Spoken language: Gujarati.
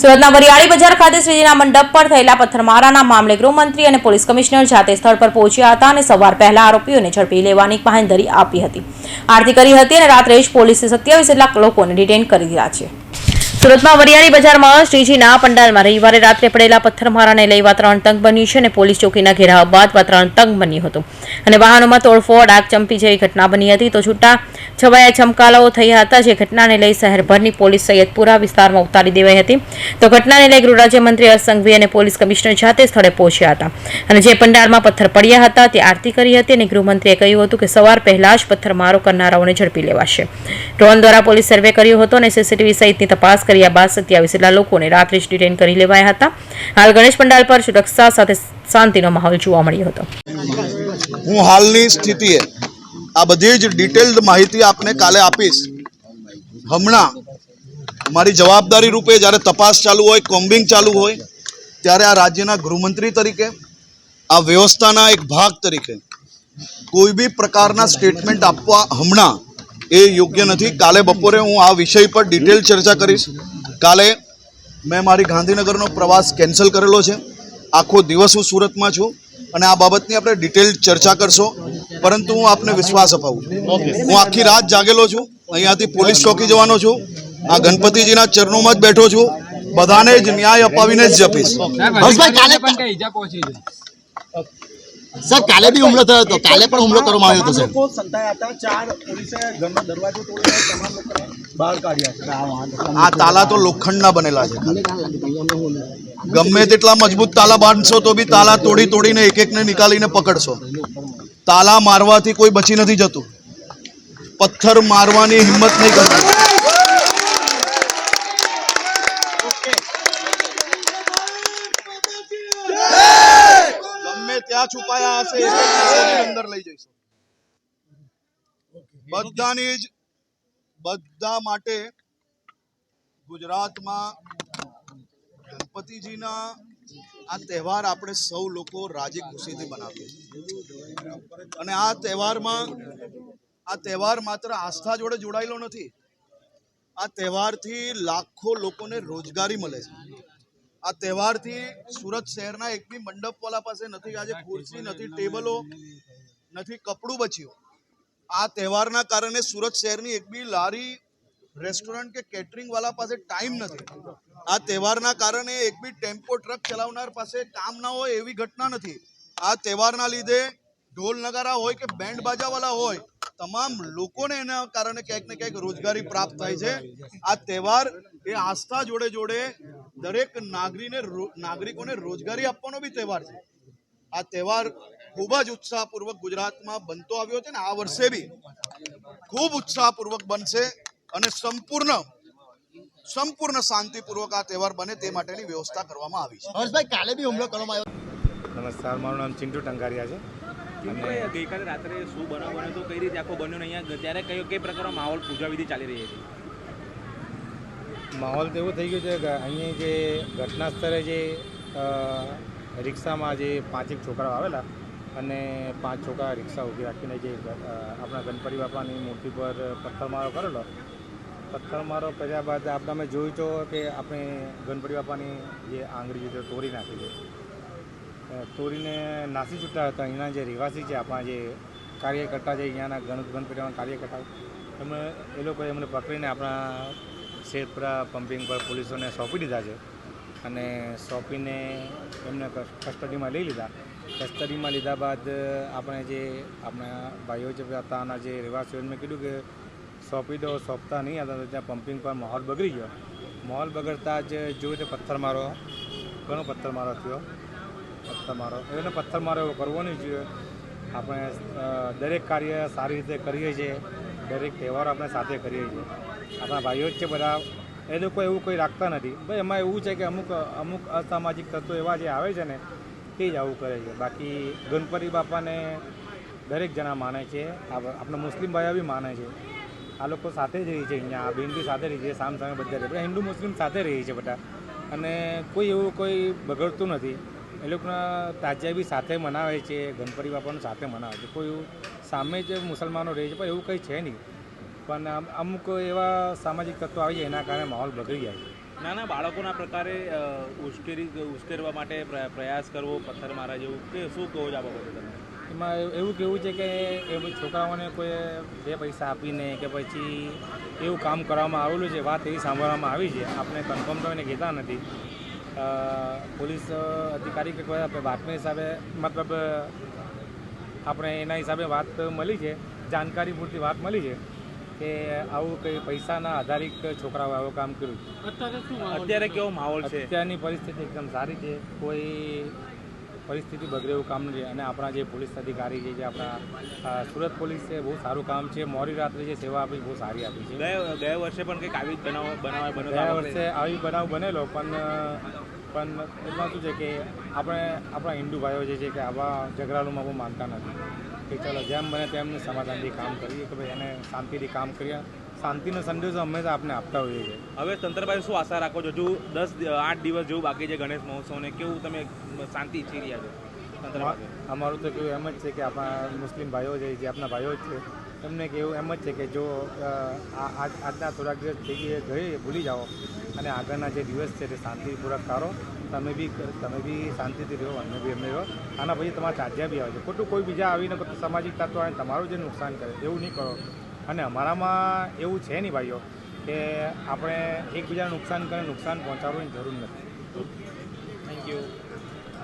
સુરતના વરિયાળી બજાર ખાતે શ્રીજીના મંડપ પર થયેલા પથ્થરમારાના મામલે ગૃહમંત્રી અને પોલીસ કમિશનર જાતે સ્થળ પર પહોંચ્યા હતા અને સવાર પહેલા આરોપીઓને ઝડપી લેવાની બાંહેધરી આપી હતી. આરતી કરી હતી અને રાત્રે જ પોલીસે સત્યાવીસ જેટલા લોકોને ડિટેન કરી દીધા છે. સુરતમાં વરિયાળી બજારમાં શ્રીજીના પંડાલમાં રવિવારે રાત્રે પડેલા પથ્થરમારાને લઈ વાતાવરણ તંગ બન્યું છે અને પોલીસ ચોકીના ઘેરાવ બાદ વાતાવરણ તંગ બન્યું હતું. અને વાહનોમાં તોડફોડ, આગ ચંપી જેવી ઘટના બની હતી તો છૂટા છવાયા ચમકાલાઓ થયા હતા જે ઘટનાને લઈ શહેરભરની પોલીસ સૈયદપુરા વિસ્તારમાં ઉતારી દેવાઈ હતી. તો ઘટનાને લઈ ગૃહ રાજ્યમંત્રી હર્ષ સંઘવી અને પોલીસ કમિશનર જાતે સ્થળે પહોંચ્યા હતા. અને જે પંડાલમાં પથ્થર પડ્યા હતા તે આરતી કરી હતી અને ગૃહમંત્રીએ કહ્યું હતું કે સવાર પહેલા જ પથ્થરમારો કરનારાઓને ઝડપી લેવાશે. ડ્રોન દ્વારા પોલીસ સર્વે કર્યો હતો અને સીસીટીવી સહિતની તપાસ કર્યા બાદ સત્યાવીસ જેટલા લોકોને રાત્રે જ ડિટેન કરી લેવાયા હતા. હાલ ગણેશ પંડાલ પર સુરક્ષા સાથે શાંતિનો માહોલ જોવા મળ્યો હતો. હું હાલની સ્થિતિએ આ બધી જ ડિટેલ્ડ માહિતી આપને કાલે આપીશ. હમણાં મારી જવાબદારી રૂપે જ્યારે તપાસ ચાલુ હોય, કોમ્બિંગ ચાલુ હોય, ત્યારે આ રાજ્યના ગૃહમંત્રી તરીકે, આ વ્યવસ્થાના એક ભાગ તરીકે કોઈ બી પ્રકારના સ્ટેટમેન્ટ આપવા હમણાં એ યોગ્ય નથી. કાલે બપોરે હું આ વિષય પર ડિટેલ ચર્ચા કરીશ. કાલે મેં મારી ગાંધીનગરનો પ્રવાસ કેન્સલ કરેલો છે. આખો દિવસ હું સુરતમાં છું અને આ બાબતની આપણે ડિટેલ ચર્ચા કરશો. પરંતુ હું આપને વિશ્વાસ અપાવું. છું હું આખી રાત જાગેલો છું. અહીંયાથી પોલીસ ચોકી જવાનો છું. આ ગણપતિજીના ચરણોમાં જ બેઠો છું. બધાને જ ન્યાય અપાવીને જ જપીશ હર્ષભાઈ કાલે પણ કઈ ઈજા પહોંચી છે સર કાલે બી હુમલો થયો હતો. કાલે પણ હુમલો કરવામાં આવ્યો હતો સર લોકો સંતાયા હતા. ચાર પોલીસે ઘરનો દરવાજો તમામ લોકોને બહાર કાઢ્યા છે. આ તાલા તો લોખંડના બનેલા છે. ગમે તેટલા મજબૂત તાલા બાંધશો તો બી તાલા તોડી તોડીને એક એકને નીકાળીને પકડશો. તાલા મારવાથી કોઈ બચી નથી જતું. પથ્થર મારવાની હિંમત નહીં કરતી ત્યાં છુપાયા હશે. અંદર લઈ જઈશું. બધાની જ બધા માટે ગુજરાતમાં ગણપતિજીના આ તહેવાર આપણે સૌ લોકો રાજી ખુશીથી બનાવીએ છીએ. અને આ તહેવારમાં આ તહેવાર માત્ર આસ્થા જોડે જોડાયેલો નથી. આ તહેવારથી લાખો લોકોને રોજગારી મળે છે. આ તહેવારથી સુરત શહેરના એક બી મંડપવાલા પાસે નથી, આજે ખુરશી નથી, ટેબલો નથી, કપડું બચ્યું. આ તહેવારના કારણે સુરત શહેરની એક બી લારી, રેસ્ટોરન્ટ કે કેટરિંગ વાળા પાસે ટાઈમ નથી. આ તહેવારના કારણે એક બી ટેમ્પો ટ્રક ચલાવનાર પાસે કામ ના હોય એવી ઘટના નથી. આ તહેવારના લીધે ઢોલ નગારા હોય કે બેન્ડ બાજાવાળા હોય તમામ લોકોને એના કારણે ક્યાંક ને ક્યાંક રોજગારી પ્રાપ્ત થાય છે. આ તહેવાર એ આસ્થા જોડે જોડે દરેક નાગરીને નાગરિકોને રોજગારી આપવાનો બી તહેવાર છે. આ તહેવાર ખૂબ જ ઉત્સાહપૂર્વક ગુજરાતમાં બનતો આવ્યો છે ને આ વર્ષે બી ખૂબ ઉત્સાહપૂર્વક બનશે અને સંપૂર્ણ સંપૂર્ણ શાંતિપૂર્વક આ તહેવાર બને તે માટેની વ્યવસ્થા કરવામાં આવી છે. હર્ષભાઈ કાલે બી હુમલો કરવામાં આવ્યો. નમસ્કાર મારું નામ ચિંટુ ટંકારિયા છે. ચિંટુભાઈ ગઈકાલે રાત્રે શું બનાવ બન્યો તો કઈ રીતે આખો બન્યો ને અહીંયા ત્યારે કયો કઈ પ્રકારનો માહોલ પૂજા વિધિ ચાલી રહી હતી? માહોલ તો એવું થઈ ગયું છે કે અહીંયા જે ઘટના સ્થળે જે રિક્ષામાં જે પાંચેક છોકરાઓ આવેલા અને પાંચ છોકરા રિક્ષા ઊભી રાખીને જે આપણા ગણપતિ બાપાની મૂર્તિ પર પથ્થરમારો કરેલો. પથ્થરમારો કર્યા બાદ આપણે જોયું તો કે આપણે ગણપતિ બાપાની જે આંગળી તે તોડી નાખી છે. તોડીને નાસી છૂટા હતા. અહીંના જે રહેવાસી છે, આપણા જે કાર્યકર્તા છે, અહીંયાના ગણ પેટાના કાર્યકર્તા એમણે એ લોકોએ એમને પકડીને આપણા શેરપુરા પમ્પિંગ પર પોલીસોને સોંપી દીધા છે. અને સોંપીને એમને કસ્ટડીમાં લઈ લીધા. કસ્ટડીમાં લીધા બાદ આપણે જે આપણા ભાઈઓ જે હતાના જે રહેવાસીઓ, એમને કીધું કે સોંપી દો, સોંપતા નહીં હતા તો ત્યાં પમ્પિંગ પર માહોલ બગડી ગયો. માહોલ બગડતા જ, જોયું તે પથ્થરમારો, ઘણો પથ્થરમારો થયો. પથ્થરમારો એને પથ્થરમારો એવો કરવો નહીં જોઈએ. આપણે દરેક કાર્ય સારી રીતે કરીએ છીએ. દરેક તહેવારો આપણે સાથે કરીએ છીએ. આપણા ભાઈઓ જ છે બધા. એ લોકો એવું કોઈ રાખતા નથી. ભાઈ, એમાં એવું છે કે અમુક અમુક અસામાજિક તત્વો એવા જે આવે છે ને, તે જ આવું કરે છે. બાકી ગણપતિ બાપાને દરેક જણા માને છે. આપ- આપણા મુસ્લિમ ભાઈઓ બી માને છે. આ લોકો સાથે જ રહી છે અહીંયા. બેન સાથે રહી છે સામ સામે બધા હિન્દુ મુસ્લિમ સાથે રહી છે બધા. અને કોઈ એવું કોઈ બગડતું નથી. એ લોકોના તાજિયા બી સાથે મનાવે છે ગણપતિ બાપાનું સાથે મનાવે છે. કોઈ સામે જ મુસલમાનો રહે છે પણ એવું કંઈ છે નહીં. પણ અમુક એવા સામાજિક તત્વો આવી જાય એના કારણે માહોલ બગડી જાય છે. નાના બાળકોના પ્રકારે ઉશ્કેરી ઉશ્કેરવા માટે પ્રયાસ કરવો પથ્થર મારા જેવું કે શું કહો છો આ બાબતે તમે? એમાં એવું- કેવું છે કે એ છોકરાઓને કોઈ બે પૈસા આપીને કે પછી એવું કામ કરવામાં આવેલું છે વાત એવી સાંભળવામાં આવી છે. આપણે કન્ફર્મ તો એને કહેતા નથી. પોલીસ અધિકારી કે કોઈ આપણે બાતમી હિસાબે મતલબ આપણે એના હિસાબે વાત મળી છે જાણકારી પૂરતી વાત મળી છે કે આવું કંઈ પૈસાના આધારિત છોકરાઓ આવું કામ કર્યું. અત્યારે કેવો માહોલ છે? અત્યારની પરિસ્થિતિ એકદમ સારી છે. કોઈ પરિસ્થિતિ બગડે એવું કામ નથી. અને આપણા જે પોલીસ અધિકારી છે જે આપણા સુરત પોલીસ છે બહુ સારું કામ છે. મોડી રાત્રે જે સેવા આપી બહુ સારી આપી છે. ગયા વર્ષે પણ કંઈક આવી જ બનાવ બનાવ ગયા વર્ષે આવી બનાવ બનેલો પણ પણ એમાં શું છે કે આપણે આપણા હિન્દુ ભાઈઓ જે છે કે આવા ઝઘડાલુમાં બહુ માનતા નથી. કે ચાલો જેમ બને તેમને સમાધાનથી કામ કરીએ કે ભાઈ એને શાંતિથી કામ કરીએ શાંતિનો સંદેશો હંમેશા આપણે આપતા હોઈએ છીએ. હવે તંત્રભાઈ શું આશા રાખો છો? હજુ દસ આઠ દિવસ જેવું બાકી છે ગણેશ મહોત્સવને. કેવું તમે શાંતિ ઈચ્છી રહ્યા છો અમારું તો કેવું એમ જ છે કે આપણા મુસ્લિમ ભાઈઓ છે જે આપણા ભાઈઓ જ છે એમને કેવું એમ જ છે કે જો આજના થોડાક દિવસ થઈ ગઈ ગઈ ભૂલી જાઓ. અને આગળના જે દિવસ છે તે શાંતિપૂર્વક કાઢો. તમે બી તમે બી શાંતિથી રહો અમે બી અમે રહો. આના પછી તમારા ચાર્જ્યા બી આવે છે. ખોટું કોઈ બીજા આવીને સામાજિક તત્વ આવીને તમારું જે નુકસાન કરે એવું નહીં કરો. અને અમારામાં એવું છે નહીં ભાઈઓ કે આપણે એકબીજાને નુકસાન કરીને નુકસાન પહોંચાડવાની જરૂર નથી. Thank you